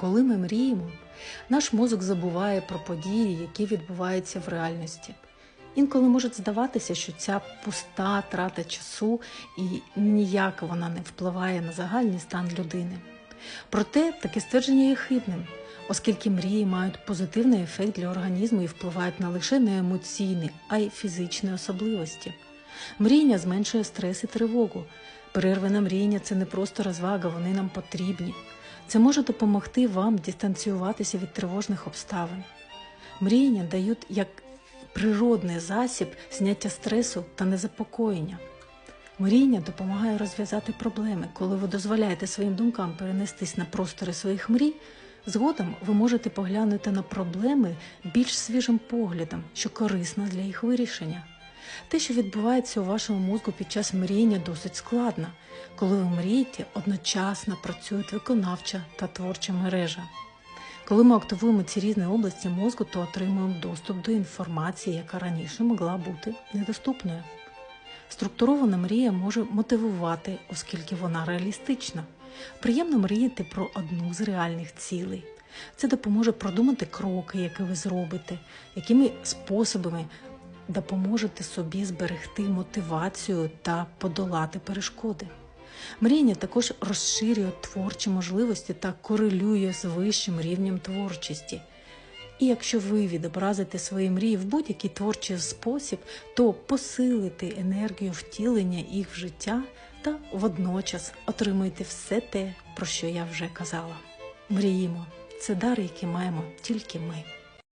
Коли ми мріємо, наш мозок забуває про події, які відбуваються в реальності. Інколи може здаватися, що ця пуста трата часу і ніяк вона не впливає на загальний стан людини. Проте таке ствердження є хибним, оскільки мрії мають позитивний ефект для організму і впливають не лише на емоційні, а й фізичні особливості. Мріяння зменшує стрес і тривогу. Перерви на мріяння це не просто розвага, вони нам потрібні. Це може допомогти вам дистанціюватися від тривожних обставин. Мріяння дають як природний засіб зняття стресу та незапокоєння. Мріяння допомагає розв'язати проблеми. Коли ви дозволяєте своїм думкам перенестись на простори своїх мрій, згодом ви можете поглянути на проблеми більш свіжим поглядом, що корисно для їх вирішення. Те, що відбувається у вашому мозку під час мріяння, досить складно. Коли ви мрієте, одночасно працюють виконавча та творча мережа. Коли ми активуємо ці різні області мозку, то отримуємо доступ до інформації, яка раніше могла бути недоступною. Структурована мрія може мотивувати, оскільки вона реалістична. Приємно мріяти про одну з реальних цілей. Це допоможе продумати кроки, які ви зробите, якими способами допоможете собі зберегти мотивацію та подолати перешкоди. Мріяння також розширює творчі можливості та корелює з вищим рівнем творчості. І якщо ви відобразите свої мрії в будь-який творчий спосіб, то посилите енергію втілення їх в життя та водночас отримуєте все те, про що я вже казала. Мріємо це дар, який маємо тільки ми.